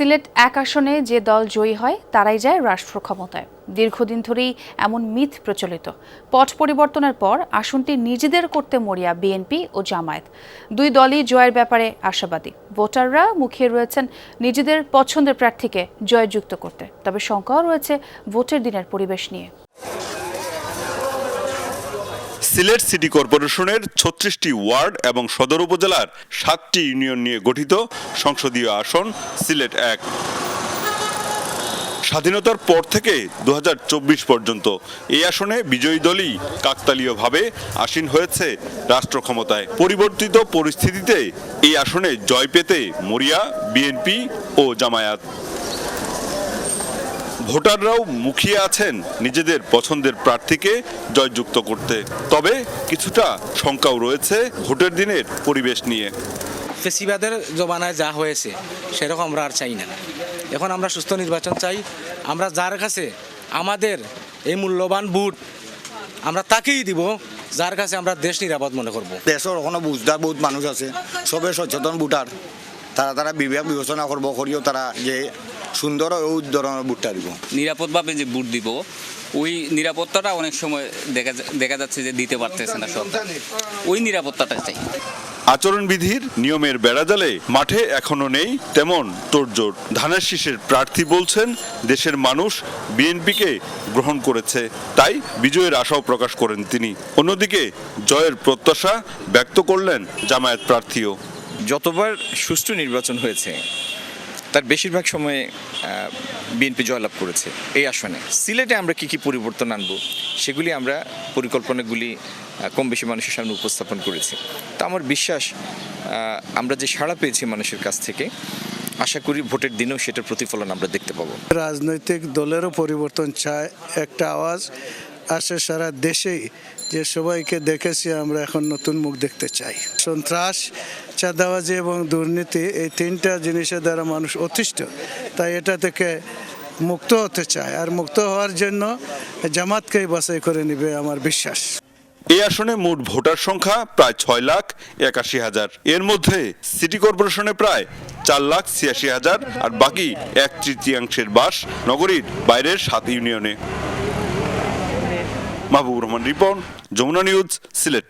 সিলেট এক আসনে যে দল জয়ী হয়, তারাই যায় রাষ্ট্র ক্ষমতায়। দীর্ঘদিন ধরেই এমন মিথ প্রচলিত। পট পরিবর্তনের পর আসনটি নিজেদের করতে মরিয়া বিএনপি ও জামায়াত। দুই দলই জয়ের ব্যাপারে আশাবাদী। ভোটাররা মুখিয়ে রয়েছেন নিজেদের পছন্দের প্রার্থীকে জয়যুক্ত করতে। তবে শঙ্কাও রয়েছে ভোটের দিনের পরিবেশ নিয়ে। সিলেট সিটি কর্পোরেশনের ছত্রিশটি ওয়ার্ড এবং সদর উপজেলার সাতটি ইউনিয়ন নিয়ে গঠিত সংসদীয় আসন সিলেট এক। স্বাধীনতার পর থেকে দু হাজার চব্বিশ পর্যন্ত এই আসনে বিজয়ী দলই কাকতালীয়ভাবে আসীন হয়েছে রাষ্ট্র ক্ষমতায়। পরিবর্তিত পরিস্থিতিতে এই আসনে জয় পেতে মরিয়া, বিএনপি ও জামায়াত। ভোটাররাও মুখিয়ে আছেন নিজেদের পছন্দের প্রার্থীকে জয়যুক্ত করতে। তবে কিছুটা শঙ্কাও রয়েছে ভোটের দিনের পরিবেশ নিয়ে। ফেসিবাদের জমানায় যা হয়েছে সেরকম আমরা আর চাই না। এখন আমরা সুস্থ নির্বাচন চাই। আমরা যার কাছে আমাদের এই মূল্যবান বুট আমরা তাকেই দিব যার কাছে আমরা দেশ নিরাপদ মনে করব। দেশের ওখানে বুঝদার বহুত মানুষ আছে সবে সচেতন ভোটার। তারা তারা বিবেক বিবেচনা করব করিও তারা যে সুন্দর ও ধরনের ভোটটা দিব। নিরাপদভাবে যে বুট দিব ওই নিরাপত্তাটা অনেক সময় দেখা দেখা যাচ্ছে যে দিতে পারতেছে না সরকার। ওই নিরাপত্তাটা চাই। আচরণবিধির নিয়মের বেড়াজালে মাঠে এখনও নেই তেমন তোড়জোড়। ধানের শীষের প্রার্থী বলছেন দেশের মানুষ বিএনপিকে গ্রহণ করেছে তাই বিজয়ের আশাও প্রকাশ করেন তিনি। অন্যদিকে জয়ের প্রত্যাশা ব্যক্ত করলেন জামায়াত প্রার্থীও। যতবার সুষ্ঠু নির্বাচন হয়েছে তার বেশিরভাগ সময়ে বিএনপি জয়লাভ করেছে এই আসনে। সিলেটে আমরা কি কি পরিবর্তন আনব, সেগুলি আমরা পরিকল্পনাগুলি কম বেশি মানুষের সামনে উপস্থাপন করেছি। তো আমার বিশ্বাস আমরা যে সাড়া পেয়েছি মানুষের কাছ থেকে, আশা করি ভোটের দিনেও সেটার প্রতিফলন আমরা দেখতে পাবো। রাজনৈতিক দলেরও পরিবর্তন চায় একটা আওয়াজ আসে সারা দেশেই যে সবাইকে দেখেছি আমরা এখন নতুন মুখ দেখতে চাই। সন্ত্রাস, চাঁদাবাজি এবং দুর্নীতি এই তিনটা জিনিসের দ্বারা মানুষ অতিষ্ঠ। তাই এটা থেকে মুক্ত হতে চায়। আর মুক্ত হওয়ার জন্য জামাতকেই বাছাই করে নেবে আমার বিশ্বাস। এই আসনে মোট ভোটার সংখ্যা প্রায় ছয় লাখ একাশি হাজার। এর মধ্যে সিটি কর্পোরেশনে প্রায় চার লাখ ছিয়াশি হাজার আর বাকি এক তৃতীয়াংশের বাস নগরীর বাইরের সাত ইউনিয়নে। মাহবুবুর রহমান রিপন যমুনা নিউজ সিলেট